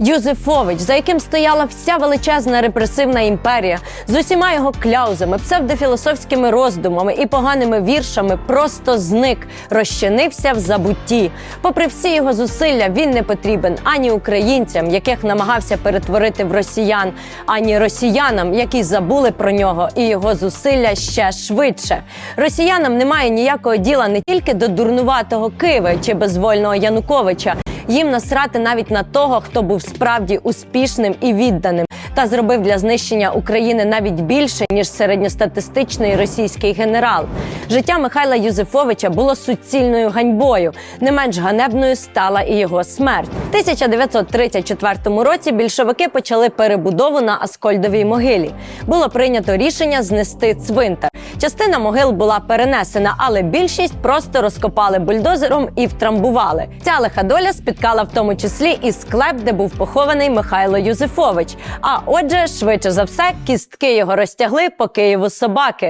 Юзефович, за яким стояла вся величезна репресивна імперія, з усіма його кляузами, псевдофілософськими роздумами і поганими віршами, просто зник, розчинився в забутті. Попри всі його зусилля, він не потрібен ані українцям, яких намагався перетворити в росіян, ані росіянам, які забули про нього і його зусилля ще швидше. Росіянам немає ніякого діла не тільки до дурнуватого Києва чи безвольного Януковича. Їм насрати навіть на того, хто був справді успішним і відданим, та зробив для знищення України навіть більше ніж середньостатистичний російський генерал. Життя Михайла Юзефовича було суцільною ганьбою. Не менш ганебною стала і його смерть. В 1934 році більшовики почали перебудову на Аскольдовій могилі. Було прийнято рішення знести цвинтар. Частина могил була перенесена, але більшість просто розкопали бульдозером і втрамбували. Ця лиха доля спіткала в тому числі і склеп, де був похований Михайло Юзефович. А отже, швидше за все, кістки його розтягли по Києву собаки.